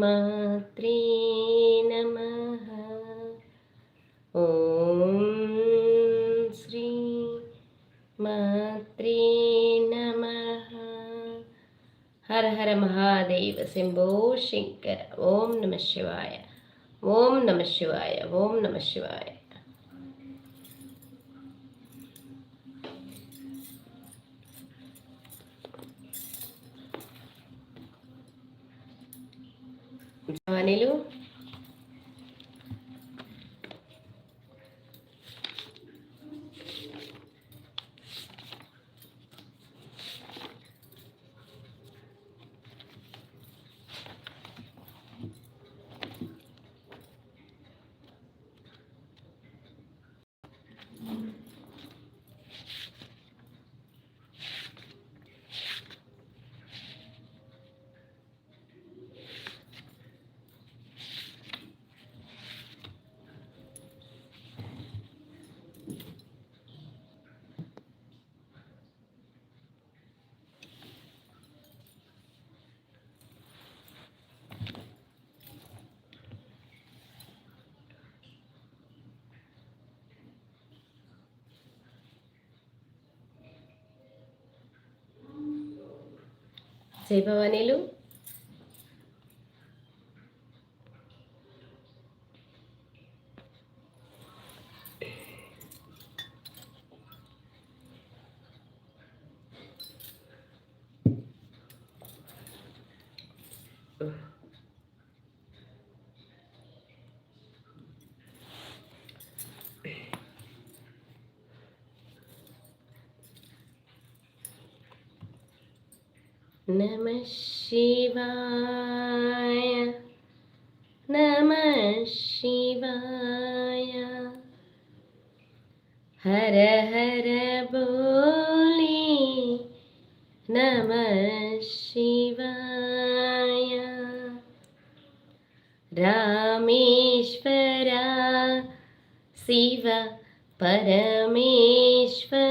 మాత్రే నమ ఓం శ్రీ మాత్రే నమ హర హర మహాదేవ శంభో శంకర ఓం నమ శివాయ ఓం నమ శివాయ ఓం నమ శివాయ జవానీలు జై భవానీలు. നമ ശിവായ നമ ശിവായ ഹര ഹര ബോലി നമ ശിവായ രാമേശ്വര ശിവ പരമേശ്വര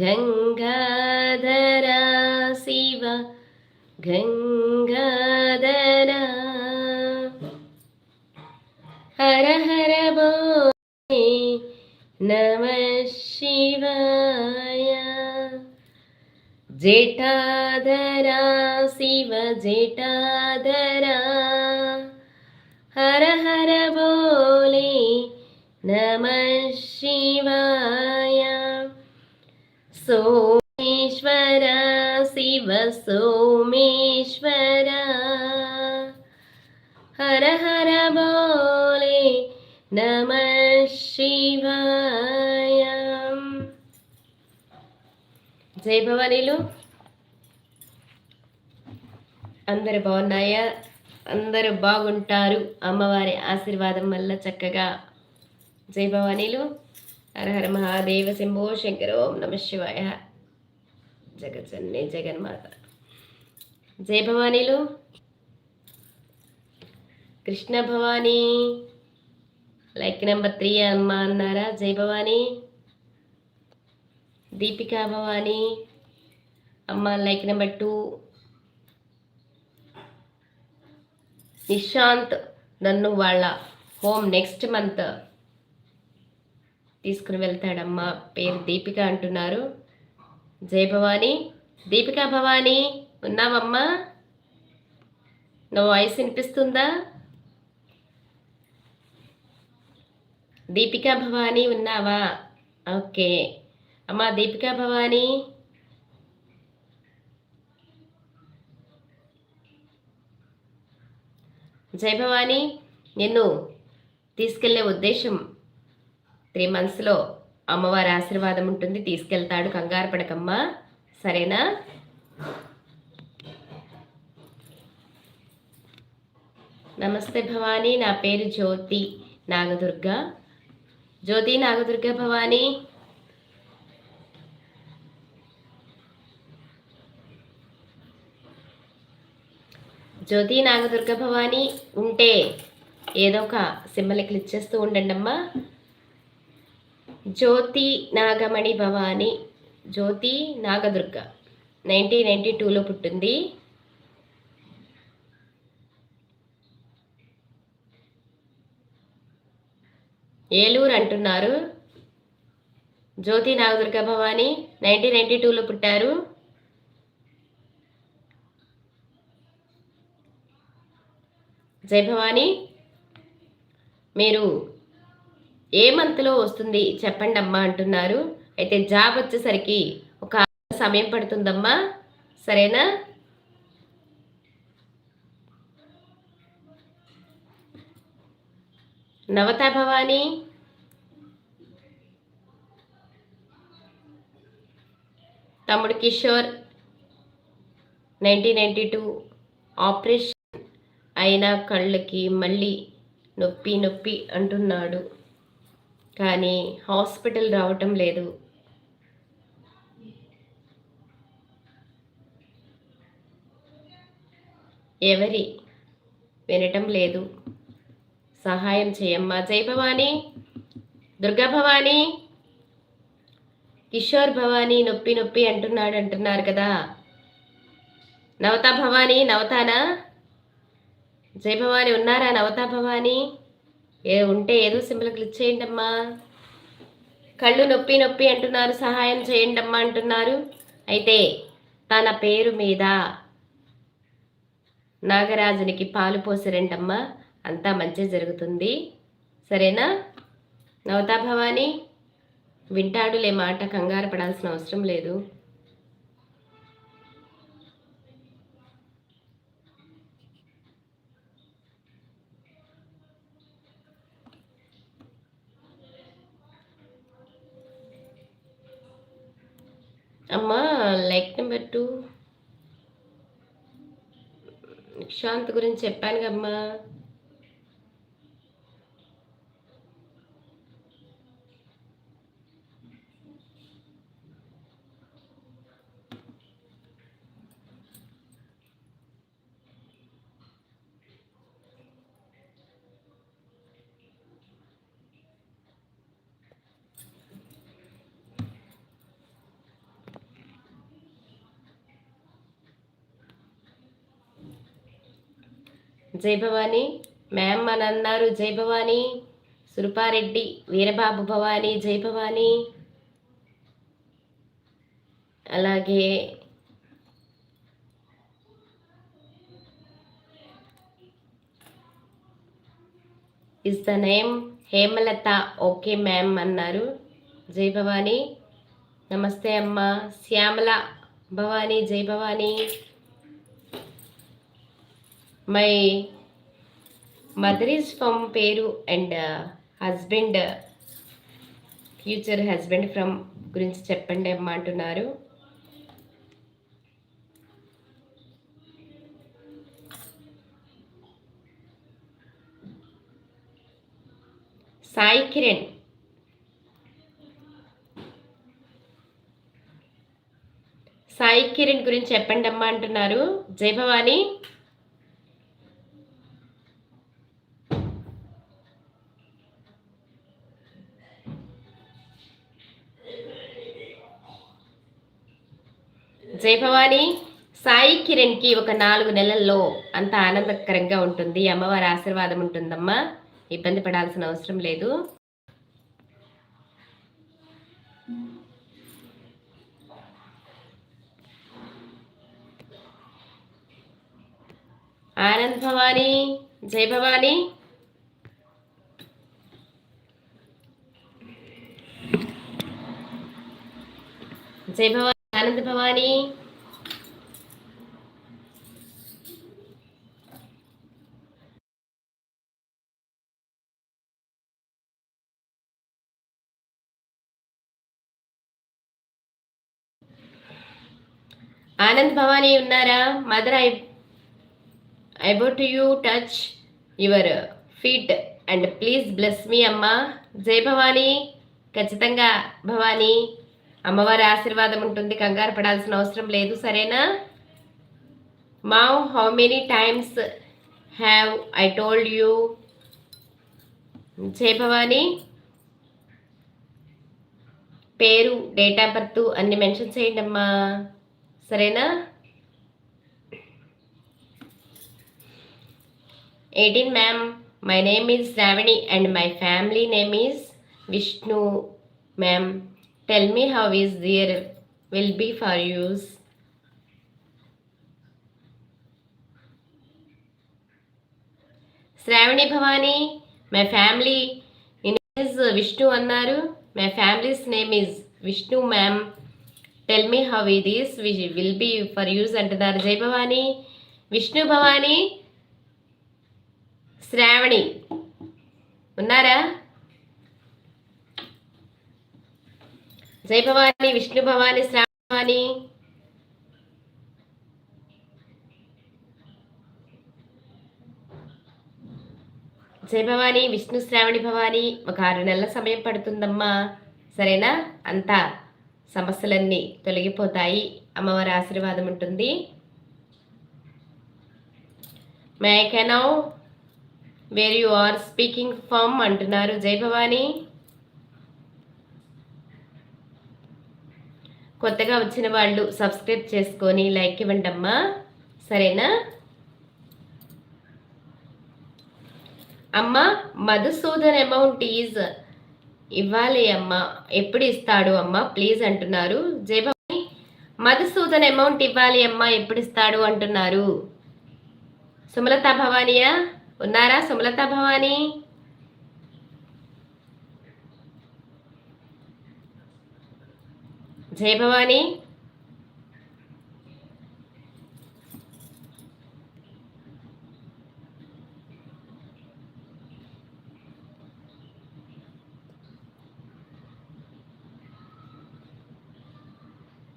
ഗംഗാധര ശിവ ഗംഗാധര. ഹര ഹര ബോധി നമ ശിവായ. ജേഠാധര ശിവ ജേഠാധര. ഹര ഹര ബോലി നമ ശിവായ. सोमेश्वर शिव सोमेश्वर हर हर बोले नमः शिवाय జై భవానీలు అందరు బాగున్నాయా అందరూ బాగుంటారు అమ్మవారి ఆశీర్వాదం వల్ల చక్కగా జై భవానీలు హర హర మహాదేవ శంభో శంకర ఓం నమ శివాయ. జగజ్జన్నే జగన్మాత. జయ భవానీలు. Krishna Bhavani. Like number three అమ్మ అన్నారా? జయ భవానీ. దీపికా భవానీ. అమ్మ లైక్ నెంబర్ టూ. నిశాంత్ నన్ను వాళ్ళ హోమ్ నెక్స్ట్ మంత్ తీసుకుని వెళ్తాడమ్మ. పేరు దీపిక అంటున్నారు. జయ భవానీ. దీపికా భవానీ ఉన్నావమ్మా? నా వాయిస్ వినిపిస్తుందా? దీపికా భవానీ ఉన్నావా? ఓకే. అమ్మా దీపికా భవానీ. జయ భవానీ. నిన్ను తీసుకెళ్ళే ఉద్దేశం త్రీ మంత్స్లో అమ్మవారి ఆశీర్వాదం ఉంటుంది. తీసుకెళ్తాడు. కంగారు పడకమ్మా. సరేనా? నమస్తే భవానీ. నా పేరు జ్యోతి నాగదుర్గ. జ్యోతి నాగదుర్గ భవానీ. జ్యోతి నాగదుర్గ భవానీ ఉంటే ఏదో ఒక సింబల్ని క్లిక్ చేస్తూ ఉండండి అమ్మా జ్యోతి నాగమణి భవాని. జ్యోతి నాగదుర్గ. నైన్టీన్ నైంటీ టూలో పుట్టింది. ఏలూరు అంటున్నారు. జ్యోతి నాగదుర్గ భవాని నైన్టీన్ నైంటీ టూలో పుట్టారు. జై భవాని. మీరు ఏ మంత్లో వస్తుంది చెప్పండి అమ్మా అంటున్నారు. అయితే జాబ్ వచ్చేసరికి ఒక సమయం పడుతుందమ్మా. సరేనా? నవతా భవాని? తమ్ముడు Kishore nineteen ninety two operation అయిన కళ్ళకి మళ్ళీ నొప్పి నొప్పి అంటున్నాడు. కానీ హాస్పిటల్ రావటం లేదు. ఎవరి వినటం లేదు. సహాయం చేయమ్మా. జై భవానీ. దుర్గా భవానీ. కిషోర్ భవానీ నొప్పి నొప్పి అంటున్నాడు అంటున్నారు కదా. నవతా భవానీ నవతానా? జై భవాని ఉన్నారా నవతా భవానీ? ఏ ఉంటే ఏదో సింపుల్ క్లిక్ చేయండి అమ్మా కళ్ళు నొప్పి నొప్పి అంటున్నారు సహాయం చేయండి అమ్మా అంటున్నారు. అయితే తన పేరు మీద నాగరాజునికి పాలు పోసిరండమ్మా అంతా మంచి జరుగుతుంది. సరేనా? నవతా భవాని వింటాడులే మాట కంగారు పడాల్సిన అవసరం లేదు అమ్మా లైక్ నెంబర్ టూ శాంత్ గురించి చెప్పాను కమ్మా జై మ్యామ్ అని అన్నారు జై భవానీ. సురపారెడ్డి వీరబాబు భవాని జై అలాగే is the name Hemalatha. Okay ma'am అన్నారు. జై భవానీ. నమస్తే అమ్మ. శ్యామల భవానీ జై Bhavani. My mother is from పేరు and husband future husband from గురించి చెప్పండి అమ్మ అంటున్నారు. సాయి కిరణ్. సాయి కిరణ్ గురించి చెప్పండి అమ్మా అంటున్నారు. జయభవాని జయభవాని సాయి కిరణ్కి ఒక నాలుగు నెలల్లో అంత ఆనందకరంగా ఉంటుంది. అమ్మవారి ఆశీర్వాదం ఉంటుందమ్మా. ఇబ్బంది పడాల్సిన అవసరం లేదు. ఆనంద్ భవాని జై భవాని. జై భవాని ఆనంద భవాని. ఆనంద్ భవానీ ఉన్నారా? Mother I I you touch your feet and please bless me అమ్మ. జై భవానీ. ఖచ్చితంగా భవానీ. అమ్మవారి ఆశీర్వాదం ఉంటుంది కంగారు పడాల్సిన అవసరం లేదు సరేనా? Ma'am how many times have I told you జై భవానీ. పేరు డేట్ ఆఫ్ బర్త్ అన్ని మెన్షన్ చేయండి అమ్మా. సరేనా? Eighteen ma'am my name is Shravani and my family name is Vishnu ma'am tell me how is there will be for use Shravani Bhavani my family is Vishnu అన్నారు. My family's name is Vishnu ma'am tell me how ఇది will be for use అంటున్నారు జై భవానీ. విష్ణు భవానీ శ్రావణి ఉన్నారా? జై భవాని విష్ణు భవాని శ్రావణి జై భవాని విష్ణు శ్రావణి భవాని. ఒక ఆరు నెలల సమయం పడుతుందమ్మా. సరేనా? అంతా సమస్యలన్నీ తొలగిపోతాయి. అమ్మవారి ఆశీర్వాదం ఉంటుంది. May I know where you are speaking from అంటున్నారు. జై భవానీ. కొత్తగా వచ్చిన వాళ్ళు సబ్స్క్రైబ్ చేసుకొని లైక్ ఇవ్వండి అమ్మా సరేనా? అమ్మ మధుసూదన్ అమౌంట్ ఈజ్ ఇవ్వాలి అమ్మ. ఎప్పుడు ఇస్తాడు అమ్మ? ప్లీజ్ అంటున్నారు. జయభవాని మధుసూదన్ అమౌంట్ ఇవ్వాలి అమ్మ. ఎప్పుడు ఇస్తాడు అంటున్నారు. సుమలత భవానియా ఉన్నారా సుమలత భవానీ? జయ భవానీ